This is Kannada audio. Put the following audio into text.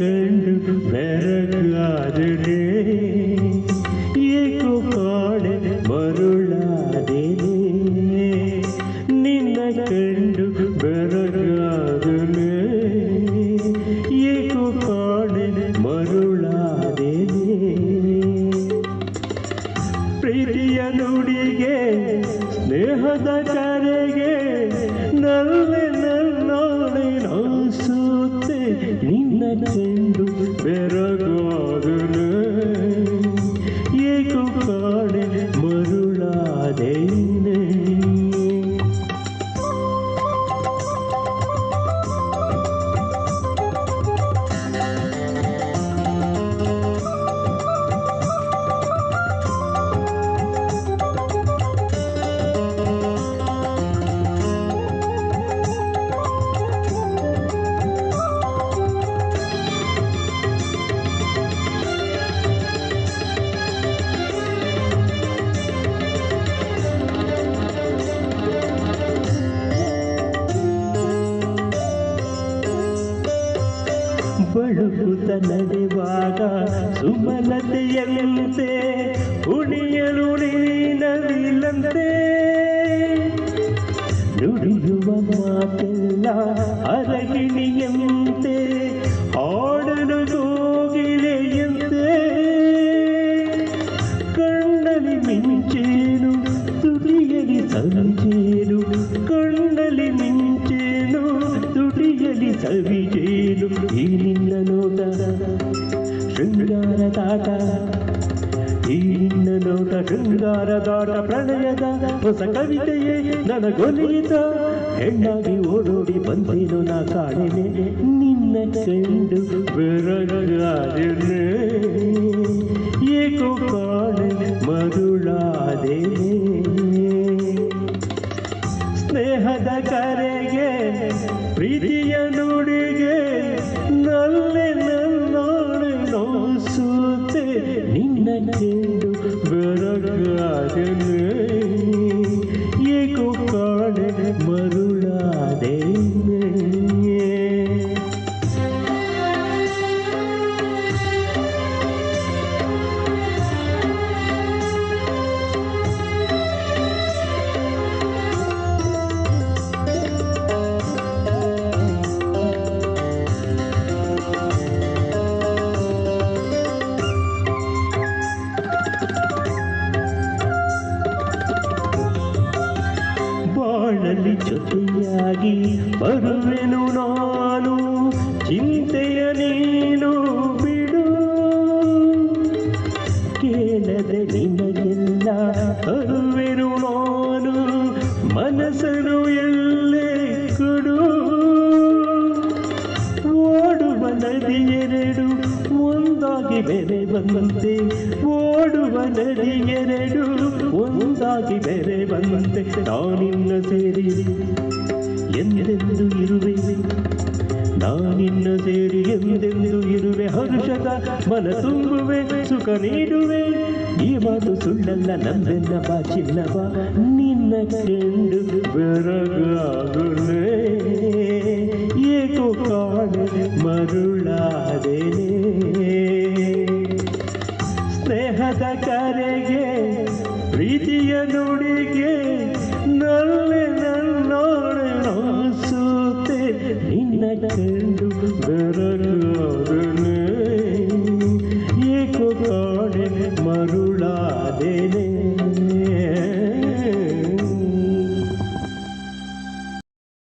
ಕಂಡು ಬೆರಗಾದರೆ ಏಕೋ ಕಾಡೆ ಮರುಳಾದರೆ ನಿನ್ನ ಕಂಡು ಕರೆಗೆ ನಲ್ಲೆ ನಲ್ಲಾಳೆ ಸೂತೆ ನಿನ್ನ ಚೆಂಡು ಬೆರಗಾದನೆ ಬಳುಕುತ ನಡೆವಾಗ ಸುಮಲತೆಯಂತೆ ಉಣಿಯಲು ನೀನವಿಲ್ಲಂತೆ. ನುಡಿಯುವ ಮಾತೆಲ್ಲ ಅರಗಿಣಿಯಂತೆ ಆಡಲು ಕೋಗಿಲೆಯಂತೆ ಕಣ್ಣಲಿ ಮಿಂಚೇನು ತುಡಿಯಲಿ ಸಂಜೇನು ಸವಿಜೇನು ಈ ನಿನ್ನ ನೋಟ ಶೃಂಗಾರದಾಟ ಈ ನಿನ್ನ ನೋಟ ಶೃಂಗಾರದಾಟ ಪ್ರಣಯದ ಹೊಸ ಕವಿತೆಯೇ ನನಗೊಲಿಯಿತ. ಹೆಣ್ಣಾಗಿ ಓಡೋಡಿ ಬಂದೇನು ನಾ ಕಾಣೆನೆ ನಿನ್ನ ಚೆಂಡು ಬೆರಗಾದೆನೆ ಏಕೋ ಕಾಣೆ ಮರುಳಾದೆ. ಸ್ನೇಹದ ಕರೆಗೆ ಪ್ರೀತಿಯ ನುಡಿಗೆ ನಲ್ಲೆ ನಲ್ಲಾಳೆ ನೋಸುತ್ತೆ ನಿನ್ನ ಬಾಳಲ್ಲಿ ಜೊತೆಯಾಗಿ ಬರುವೆನು ನಾನು. ಚಿಂತೆಯ ನೀನು ಓಡುವ ನದಿಯೆರಡು ಒಂದಾಗಿ ಬೆರೆ ಬಂದಂತೆ ನಾನಿನ್ನ ಸೇರಿ ಎಂದೆಂದು ಇರುವೆ? ನಾನಿನ್ನ ಸೇರಿ ಎಂದೆಂದು ಇರುವೆ? ಹರುಷದ ಮನ ತುಂಬುವೆ, ಸುಖ ನೀಡುವೆ. ಈ ಮಾತು ಸುಳ್ಳಲ್ಲ ನಂದೆನ್ನ ಬಾ ನಿನ್ನ ಕಂಡು ಬೆರಗಾಗುವೆ. ಏಕೋ ಕಾಣೆ ಮರುಳಾದೇನೆ. ಮರು